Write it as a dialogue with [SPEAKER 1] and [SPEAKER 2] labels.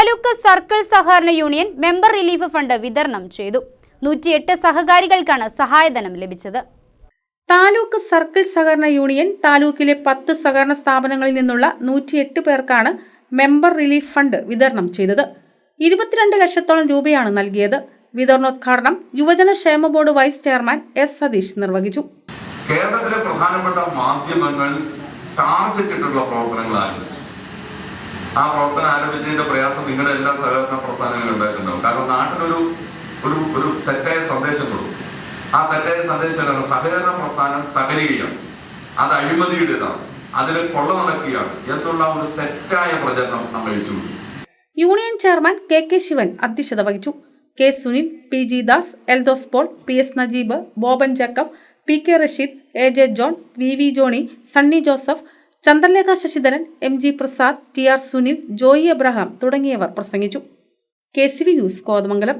[SPEAKER 1] Taluk circle സഹകരണ union member relief fund വിതരണം ചെയ്തു. നൂറ്റിയെട്ട് സഹകാരികൾക്കാണ് സഹായധനം ലഭിച്ചത്.
[SPEAKER 2] താലൂക്ക് സർക്കിൾ സഹകരണ യൂണിയൻ താലൂക്കിലെ പത്ത് സഹകരണ സ്ഥാപനങ്ങളിൽ നിന്നുള്ള നൂറ്റിയെട്ട് പേർക്കാണ് മെമ്പർ റിലീഫ് ഫണ്ട് വിതരണം ചെയ്തത്. ഇരുപത്തിരണ്ട് ലക്ഷത്തോളം രൂപയാണ് നൽകിയത്. വിതരണോദ്ഘാടനം യുവജന ക്ഷേമ board vice chairman S Satheesh നിർവഹിച്ചു.
[SPEAKER 3] കേരളത്തിലെ പ്രധാനപ്പെട്ട മാധ്യമങ്ങൾ ടാർജറ്റ് ഇട്ടിട്ടുള്ള പ്രവർത്തനങ്ങൾ ആരംഭിച്ചു. ആ പ്രവർത്തനം ആരംഭിച്ചതിന്റെ പ്രയാസം നിങ്ങളുടെ എല്ലാ സഹകരണ പ്രവർത്തനങ്ങളും ഉണ്ടായിട്ടുണ്ടാവും. കാരണം നാട്ടിലൊരു ഒരു ഒരു തെറ്റായ സന്ദേശം കൊടുക്കും. ആ തെറ്റായ സന്ദേശം എന്താണ്? സഹകരണ പ്രസ്ഥാനം തകരുകയാണ്. അത് അഴിമതിയുടേതാണ്. അതിൽ കൊള്ള നടക്കുകയാണ് എന്നുള്ള ഒരു തെറ്റായ പ്രചരണം നമ്മൾ അയച്ചു
[SPEAKER 2] union chairman K K Sivan അധ്യക്ഷത വഹിച്ചു. K Sunil P G Das Eldhose Paul P S Najeeb Boban Jacob P K Rasheed A J John V V Johny Sunny Joseph Chandralekha Sasidharan M G Prasad T R Sunil Joy Abraham തുടങ്ങിയവർ പ്രസംഗിച്ചു. K C V news Kothamangalam.